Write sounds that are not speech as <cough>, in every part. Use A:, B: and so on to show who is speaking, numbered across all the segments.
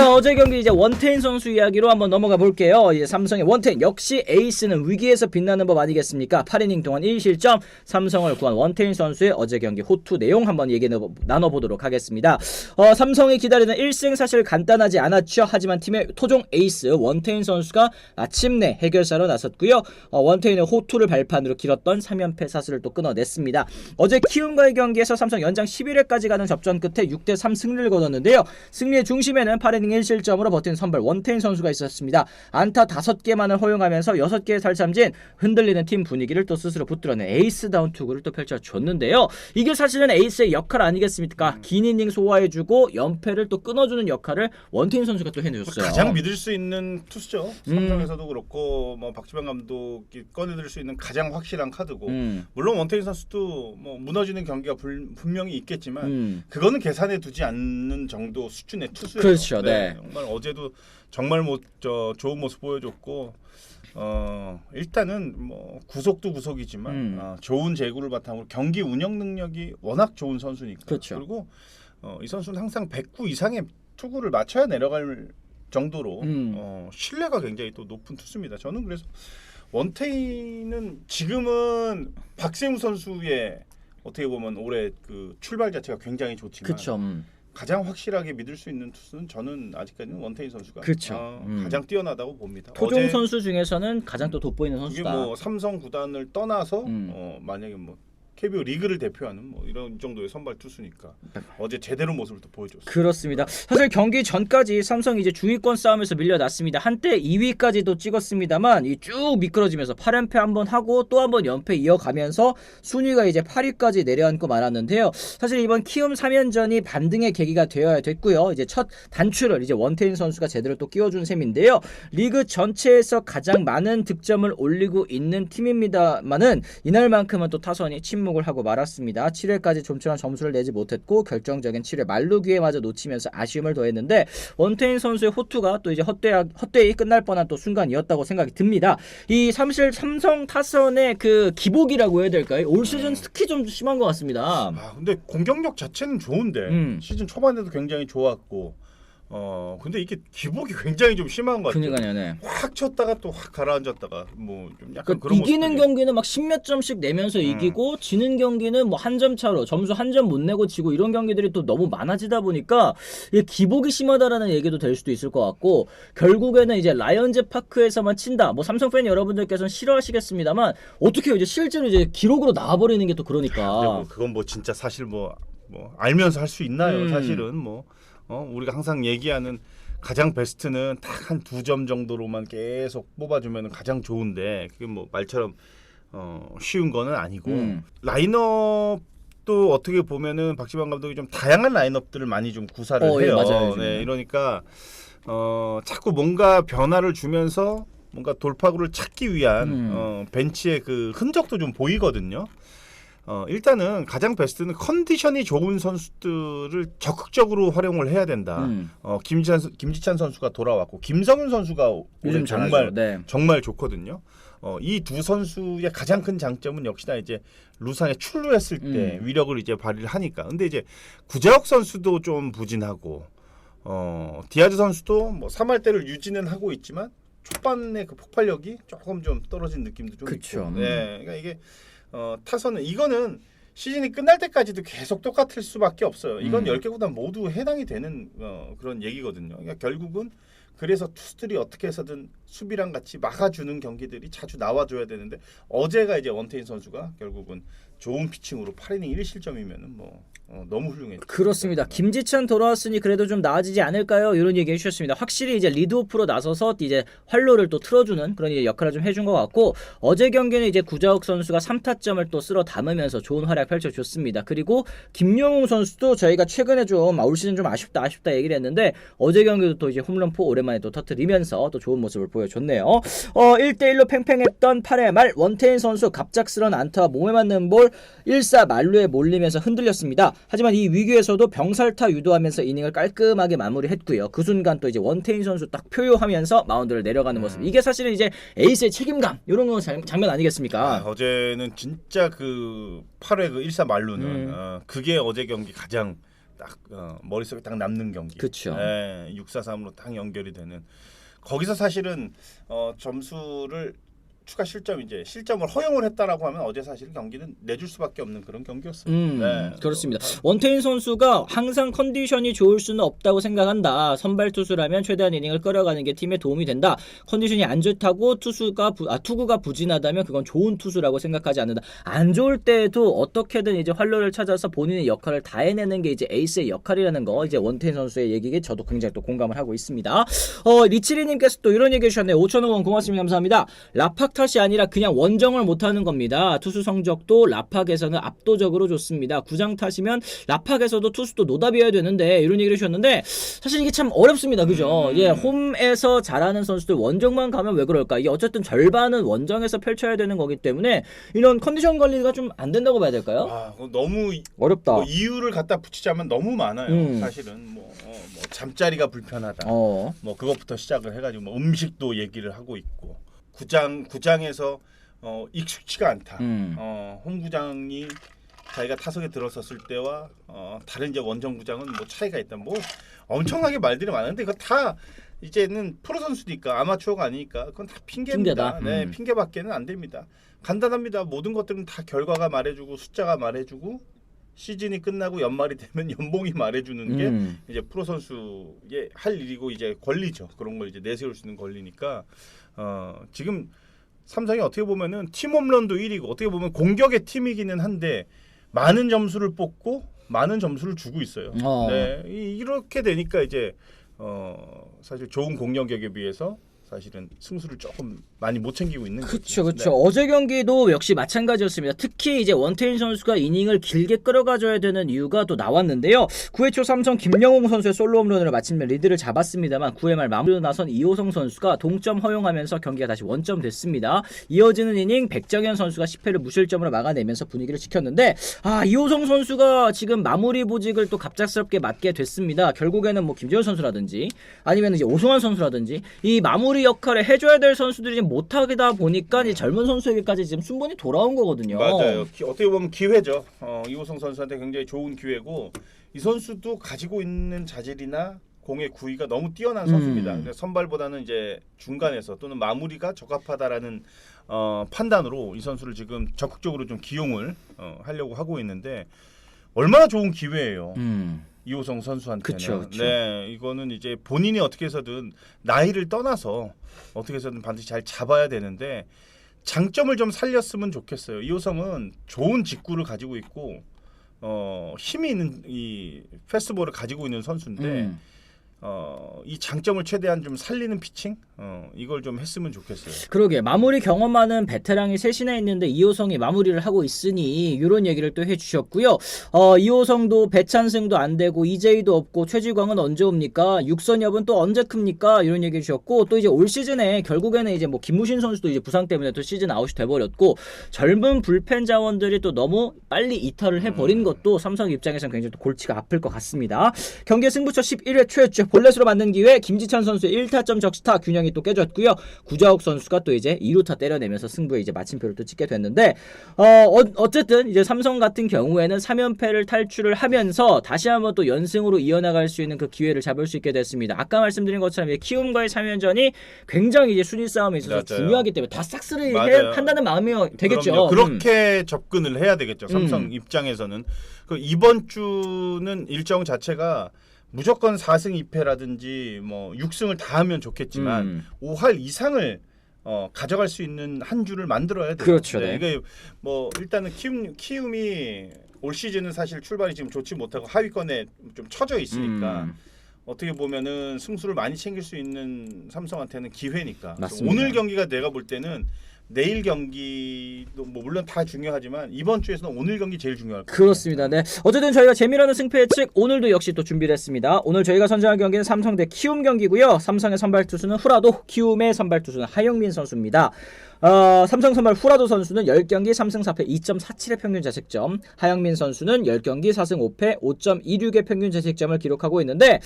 A: 자 어제 경기 이제 원태인 선수 이야기로 한번 넘어가 볼게요. 이제 삼성의 원태인 역시 에이스는 위기에서 빛나는 법 아니겠습니까? 8이닝 동안 1실점 삼성을 구한 원태인 선수의 어제 경기 호투 내용 한번 얘기 나눠보도록 하겠습니다. 어, 삼성이 기다리는 1승 사실 간단하지 않았죠. 하지만 팀의 토종 에이스 원태인 선수가 마침내 해결사로 나섰고요. 어, 원태인의 호투를 발판으로 길었던 3연패 사슬을 또 끊어냈습니다. 어제 키움과의 경기에서 삼성 연장 11회까지 가는 접전 끝에 6대3 승리를 거뒀는데요. 승리의 중심에는 8이닝 1실점으로 버틴 선발 원태인 선수가 있었습니다. 안타 5개만을 허용하면서 6개의 탈삼진 흔들리는 팀 분위기를 또 스스로 붙들어낸 에이스다운 투구를 또 펼쳐줬는데요. 이게 사실은 에이스의 역할 아니겠습니까? 긴 이닝 소화해주고 연패를 또 끊어주는 역할을 원태인 선수가 또 해내줬어요.
B: 가장 믿을 수 있는 투수죠.
A: 음.
B: 삼성에서도 그렇고 뭐 박지방 감독이 꺼내들 수 있는 가장 확실한 카드고
A: 음.
B: 물론 원태인 선수도 뭐 무너지는 경기가 불- 분명히 있겠지만
A: 음.
B: 그거는 계산해 두지 않는 정도 수준의 투수예요.
A: 그렇죠, 네.
B: 정말 어제도 정말 뭐, 저, 좋은 모습 보여줬고 어, 일단은 뭐 구속도 구속이지만
A: 음.
B: 어, 좋은 제구를 바탕으로 경기 운영 능력이 워낙 좋은 선수니까.
A: 그렇죠.
B: 리고 어, 이 선수는 항상 109 이상의 투구를 맞춰야 내려갈 정도로
A: 음.
B: 어, 신뢰가 굉장히 또 높은 투수입니다. 저는 그래서 원태인은 지금은 박세웅 선수의 어떻게 보면 올해 그 출발 자체가 굉장히 좋지만
A: 그쵸. 음.
B: 가장 확실하게 믿을 수 있는 투수는 저는 아직까지는 원태인 선수가
A: 그쵸.
B: 어,
A: 음.
B: 가장 뛰어나다고 봅니다.
A: 토종
B: 어제
A: 선수 중에서는 가장 또 돋보이는 선수다.
B: 뭐 삼성 구단을 떠나서
A: 음.
B: 어, 만약에 뭐 KBO 리그를 대표하는 뭐 이런 정도의 선발 투수니까 어제 제대로 모습을 또 보여줬어요.
A: 그렇습니다. 사실 경기 전까지 삼성이 이제 주위권 싸움에서 밀려났습니다. 한때 2위까지도 찍었습니다만 이 쭉 미끄러지면서 8연패 한번 하고 또 한 번 연패 이어가면서 순위가 이제 8위까지 내려앉고 말았는데요. 사실 이번 키움 3연전이 반등의 계기가 되어야 됐고요. 이제 첫 단추를 이제 원태인 선수가 제대로 또 끼워준 셈인데요. 리그 전체에서 가장 많은 득점을 올리고 있는 팀입니다만은 이날만큼은 또 타선이 침묵 을 하고 말았습니다. 7회까지 좀처럼 점수를 내지 못했고 결정적인 7회 말루 기회마저 놓치면서 아쉬움을 더했는데 원태인 선수의 호투가 또 이제 헛되이, 헛되이 끝날 뻔한 또 순간이었다고 생각이 듭니다. 이 삼실 삼성 타선의 그 기복이라고 해야 될까요? 올 시즌 특히 좀 심한 것 같습니다.
B: 아 근데 공격력 자체는 좋은데
A: 음.
B: 시즌 초반에도 굉장히 좋았고 어 근데 이게 기복이 굉장히 좀 심한 것 같아요.
A: 그러니까요, 네.
B: 확 쳤다가 또 확 가라앉았다가 뭐 좀 약간
A: 그러니까
B: 그런
A: 이기는
B: 모습들이-
A: 경기는 막 십몇 점씩 내면서
B: 음.
A: 이기고 지는 경기는 뭐 한 점 차로 점수 한 점 못 내고 지고 이런 경기들이 또 너무 많아지다 보니까 이게 기복이 심하다라는 얘기도 될 수도 있을 것 같고 결국에는 이제 라이언즈 파크에서만 친다. 뭐 삼성 팬 여러분들께서는 싫어하시겠습니다만 어떻게 해요? 이제 실제로 이제 기록으로 나와버리는 게 또
B: 근데
A: 그러니까.
B: 뭐 그건 뭐 진짜 사실 뭐, 뭐 알면서 할 수 있나요?
A: 음.
B: 사실은 뭐 어, 우리가 항상 얘기하는 가장 베스트는 딱 한 두 점 정도로만 계속 뽑아주면 가장 좋은데 그게 뭐 말처럼 어, 쉬운 거는 아니고
A: 음.
B: 라인업도 어떻게 보면은 박지방 감독이 좀 다양한 라인업들을 많이 좀 구사를
A: 어, 예,
B: 해요.
A: 맞아요, 요즘에.
B: 네, 이러니까 어, 자꾸 뭔가 변화를 주면서 뭔가 돌파구를 찾기 위한
A: 음.
B: 어, 벤치의 그 흔적도 좀 보이거든요. 어, 일단은 가장 베스트는 컨디션이 좋은 선수들을 적극적으로 활용을 해야 된다.
A: 음.
B: 어, 김지찬, 선- 김지찬 선수가 돌아왔고 김성윤 선수가
A: 요즘 정말
B: 정말
A: 네.
B: 정말 좋거든요. 어, 이 두 선수의 가장 큰 장점은 역시나 이제 루산에 출루했을 때
A: 음.
B: 위력을 이제 발휘를 하니까. 근데 이제 구자욱 선수도 좀 부진하고 어, 디아즈 선수도 뭐 3할 때를 유지는 하고 있지만 초반의 그 폭발력이 조금 좀 떨어진 느낌도 좀
A: 그쵸.
B: 있고. 네. 그러니까 이게 어, 타선은 이거는 시즌이 끝날 때까지도 계속 똑같을 수밖에 없어요. 이건
A: 음.
B: 10개 구단 모두 해당이 되는 어, 그런 얘기거든요. 그러니까 결국은 그래서 투수들이 어떻게 해서든 수비랑 같이 막아주는 경기들이 자주 나와줘야 되는데 어제가 이제 원태인 선수가 결국은 좋은 피칭으로 8이닝 1실점이면은 뭐 어, 너무 훌륭했죠.
A: 그렇습니다. 김지찬 돌아왔으니 그래도 좀 나아지지 않을까요? 이런 얘기 해주셨습니다. 확실히 이제 리드오프로 나서서 이제 활로를 또 틀어주는 그런 역할을 좀 해준 것 같고 어제 경기는 이제 구자욱 선수가 3타점을 또 쓸어 담으면서 좋은 활약 펼쳐줬습니다. 그리고 김용웅 선수도 저희가 최근에 좀 아, 올 시즌 좀 아쉽다 아쉽다 얘기를 했는데 어제 경기도 또 이제 홈런포 오랜만에 또 터트리면서 또 좋은 모습을 보여줬네요. 어 1대1로 팽팽했던 8회 말 원태인 선수 갑작스런 안타와 몸에 맞는 볼 1사 만루에 몰리면서 흔들렸습니다. 하지만 이 위기에서도 병살타 유도하면서 이닝을 깔끔하게 마무리했고요. 그 순간 또 이제 원태인 선수 딱 표효하면서 마운드를 내려가는 모습. 이게 사실은 이제 에이스의 책임감 이런 거 장, 장면 아니겠습니까?
B: 아, 어제는 진짜 그 8회 그 1사 말루는
A: 음.
B: 어, 그게 어제 경기 가장 딱 어, 머릿속에 딱 남는 경기.
A: 그쵸.
B: 예, 643으로 딱 연결이 되는 거기서 사실은 어, 점수를 추가 실점 이제 실점을 허용을 했다라고 하면 어제 사실 경기는 내줄 수밖에 없는 그런 경기였어요.
A: 음,
B: 네.
A: 그렇습니다. 원태인 선수가 항상 컨디션이 좋을 수는 없다고 생각한다. 선발 투수라면 최대한 이닝을 끌어가는 게 팀에 도움이 된다. 컨디션이 안 좋다고 투수가 부, 아, 투구가 부진하다면 그건 좋은 투수라고 생각하지 않는다. 안 좋을 때에도 어떻게든 이제 활로를 찾아서 본인의 역할을 다 해내는 게 이제 에이스의 역할이라는 거 이제 원태인 선수의 얘기에 저도 굉장히 또 공감을 하고 있습니다. 어, 리치리님께서 또 이런 얘기 해주셨네요. 5천원 원 고맙습니다. 감사합니다. 라팍 탓이 아니라 그냥 원정을 못하는 겁니다. 투수 성적도 라팍에서는 압도적으로 좋습니다. 구장 탓이면 라팍에서도 투수도 노답이어야 되는데 이런 얘기를 해주셨는데 사실 이게 참 어렵습니다. 그죠?
B: 음.
A: 예, 홈에서 잘하는 선수들 원정만 가면 왜 그럴까? 이게 어쨌든 절반은 원정에서 펼쳐야 되는 거기 때문에 이런 컨디션 관리가 좀 안 된다고 봐야 될까요?
B: 아, 그거 너무 이-
A: 어렵다.
B: 뭐 이유를 갖다 붙이자면 너무 많아요.
A: 음.
B: 사실은 뭐, 어, 뭐 잠자리가 불편하다.
A: 어.
B: 뭐 그것부터 시작을 해가지고 뭐 음식도 얘기를 하고 있고 구장 구장에서 어, 익숙치가 않다.
A: 음.
B: 어, 홈구장이 자기가 타석에 들어섰을 때와 어, 다른 이제 원정 구장은 뭐 차이가 있다. 뭐 엄청나게 말들이 많은데 그거 다 이제는 프로 선수니까 아마추어가 아니니까 그건 다 핑계입니다.
A: 핑계다.
B: 네,
A: 음.
B: 핑계밖에는 안 됩니다. 간단합니다. 모든 것들은 다 결과가 말해주고 숫자가 말해주고 시즌이 끝나고 연말이 되면 <laughs> 연봉이 말해주는 게
A: 음.
B: 이제 프로 선수의 할 일이고 이제 권리죠. 그런 걸 이제 내세울 수 있는 권리니까 어, 지금 삼성이 어떻게 보면은 팀 홈런도 1위고 어떻게 보면 공격의 팀이기는 한데 많은 점수를 뽑고 많은 점수를 주고 있어요.
A: 어.
B: 네, 이- 이렇게 되니까 이제 어, 사실 좋은 공격력에 비해서 사실은 승수를 조금 많이 못 챙기고 있는
A: 그렇죠. 그렇죠.
B: 네.
A: 어제 경기도 역시 마찬가지였습니다. 특히 이제 원태인 선수가 이닝을 길게 끌어가줘야 되는 이유가 또 나왔는데요. 9회 초 삼성 김영웅 선수의 솔로 홈런으로 마침내 리드를 잡았습니다만 9회 말 마무리로 나선 이호성 선수가 동점 허용하면서 경기가 다시 원점 됐습니다. 이어지는 이닝 백정현 선수가 10회를 무실점으로 막아내면서 분위기를 지켰는데 아 이호성 선수가 지금 마무리 보직을 또 갑작스럽게 맡게 됐습니다. 결국에는 뭐 김재현 선수라든지 아니면 이제 오승환 선수라든지 이 마무리 역할을 해줘야 될 선수들이 지금 못하다 보니까 이 젊은 선수에게까지 지금 순번이 돌아온 거거든요.
B: 맞아요. 기- 어떻게 보면 기회죠. 어, 이호성 선수한테 굉장히 좋은 기회고 이 선수도 가지고 있는 자질이나 공의 구위가 너무 뛰어난
A: 음.
B: 선수입니다. 근데 선발보다는 이제 중간에서 또는 마무리가 적합하다라는 어, 판단으로 이 선수를 지금 적극적으로 좀 기용을 어, 하려고 하고 있는데 얼마나 좋은 기회예요.
A: 음.
B: 이호성 선수한테는.
A: 그쵸, 그쵸.
B: 네, 이거는 이제 본인이 어떻게 해서든 나이를 떠나서 어떻게 해서든 반드시 잘 잡아야 되는데 장점을 좀 살렸으면 좋겠어요. 이호성은 좋은 직구를 가지고 있고 어, 힘이 있는 이 페스트볼을 가지고 있는 선수인데
A: 음.
B: 어, 이 장점을 최대한 좀 살리는 피칭 어, 이걸 좀 했으면 좋겠어요.
A: 그러게 마무리 경험 많은 베테랑이 셋이나 있는데 이호성이 마무리를 하고 있으니 이런 얘기를 또 해주셨고요. 어, 이호성도 배찬승도 안 되고 이재희도 없고 최지광은 언제 옵니까? 육선엽은 또 언제 큽니까? 이런 얘기 해주셨고 또 이제 올 시즌에 결국에는 이제 뭐 김무신 선수도 이제 부상 때문에 또 시즌 아웃이 돼버렸고 젊은 불펜 자원들이 또 너무 빨리 이탈을 해버린 것도 삼성 입장에서는 굉장히 또 골치가 아플 것 같습니다. 경기 승부처 11회 초였죠. 볼넷으로 만든 기회 김지찬 선수의 1타점 적시타 균형이 또 깨졌고요. 구자욱 선수가 또 이제 2루타 때려내면서 승부에 이제 마침표를 또 찍게 됐는데 어, 어 쨌든 이제 삼성 같은 경우에는 3연패를 탈출을 하면서 다시 한번 또 연승으로 이어나갈 수 있는 그 기회를 잡을 수 있게 됐습니다. 아까 말씀드린 것처럼 키움과의 3연전이 굉장히 이제 순위 싸움에 있어서
B: 맞아요.
A: 중요하기 때문에 다 싹쓸이
B: 맞아요.
A: 해, 한다는 마음이 되겠죠.
B: 그럼요.
A: 음.
B: 그렇게 접근을 해야 되겠죠. 삼성
A: 음.
B: 입장에서는 그 이번 주는 일정 자체가 무조건 4승 2패라든지 뭐 6승을 다 하면 좋겠지만
A: 음.
B: 5할 이상을 어, 가져갈 수 있는 한 주를 만들어야 돼요.
A: 그렇죠, 네.
B: 이게 뭐 일단은 키움 키움이 올 시즌은 사실 출발이 지금 좋지 못하고 하위권에 좀 처져 있으니까
A: 음.
B: 어떻게 보면은 승수를 많이 챙길 수 있는 삼성한테는 기회니까.
A: 맞습니다.
B: 오늘 경기가 내가 볼 때는 내일 경기도 뭐 물론 다 중요하지만 이번 주에서는 오늘 경기 제일 중요할 것
A: 그렇습니다. 네. 어쨌든 저희가 재미라는 승패 예측 오늘도 역시 또 준비를 했습니다. 오늘 저희가 선정할 경기는 삼성 대 키움 경기고요. 삼성의 선발 투수는 후라도, 키움의 선발 투수는 하영민 선수입니다. 어, 삼성 선발 후라도 선수는 10경기 3승 4패 2.47의 평균 자책점, 하영민 선수는 10경기 4승 5패 5.26의 평균 자책점을 기록하고 있는데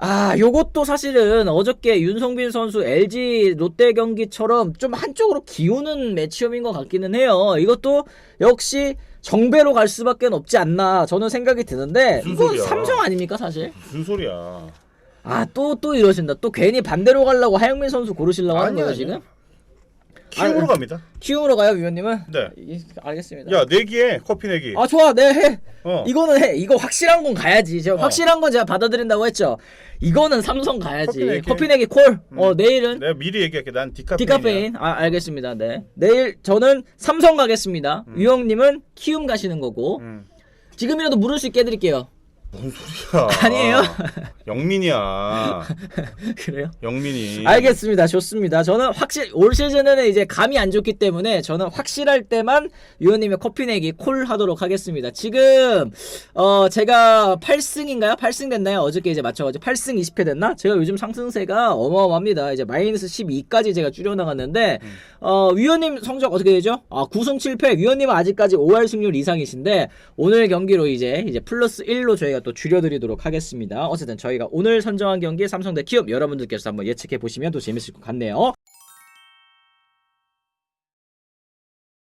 A: 아, 요것도 사실은 어저께 윤성빈 선수 LG 롯데 경기처럼 좀 한쪽으로 기우는 매치업인 것 같기는 해요. 이것도 역시 정배로 갈 수밖에 없지 않나 저는 생각이 드는데
B: 무슨
A: 이건
B: 소리야.
A: 삼성 아닙니까 사실?
B: 무슨 소리야?
A: 아 또 또 이러신다. 또 괜히 반대로 가려고 하영민 선수 고르시려고 하는
B: 아니야,
A: 거예요
B: 아니야. 키움으로
A: 아니,
B: 갑니다.
A: 키움으로 가요 위원님은?
B: 네.
A: 이- 알겠습니다.
B: 야 내기에 커피 내기.
A: 아 좋아 네 해.
B: 어.
A: 이거는 해. 이거 확실한 건 가야지. 제가
B: 어.
A: 확실한 건 제가 받아들인다고 했죠. 이거는 삼성 가야지.
B: 커피 내기.
A: 커피 내기 콜.
B: 음.
A: 어 내일은
B: 내가 미리 얘기할게. 난 디카페인.
A: 디카페인. 아 알겠습니다. 네. 내일 저는 삼성 가겠습니다. 유형님은 키움 가시는 거고
B: 음.
A: 지금이라도 물을 수 있게 해드릴게요.
B: 뭔 소리야? <laughs>
A: 아니에요?
B: 영민이야. <laughs>
A: 그래요?
B: 영민이.
A: 알겠습니다. 좋습니다. 저는 확실 올 시즌에는 이제 감이 안 좋기 때문에 저는 확실할 때만 위원님의 커피 내기 콜 하도록 하겠습니다. 지금 어 제가 8승인가요? 8승 됐나요? 어저께 이제 맞춰가지고 8승 20패 됐나? 제가 요즘 상승세가 어마어마합니다. 이제 마이너스 12까지 제가 줄여 나갔는데 어 위원님 성적 어떻게 되죠? 아 9승 7패. 위원님은 아직까지 5할 승률 이상이신데 오늘 경기로 이제 이제 플러스 1로 저희가 또 줄여드리도록 하겠습니다. 어쨌든 저희가 오늘 선정한 경기 삼성 대 키움 여러분들께서 한번 예측해 보시면 또 재밌을 것 같네요.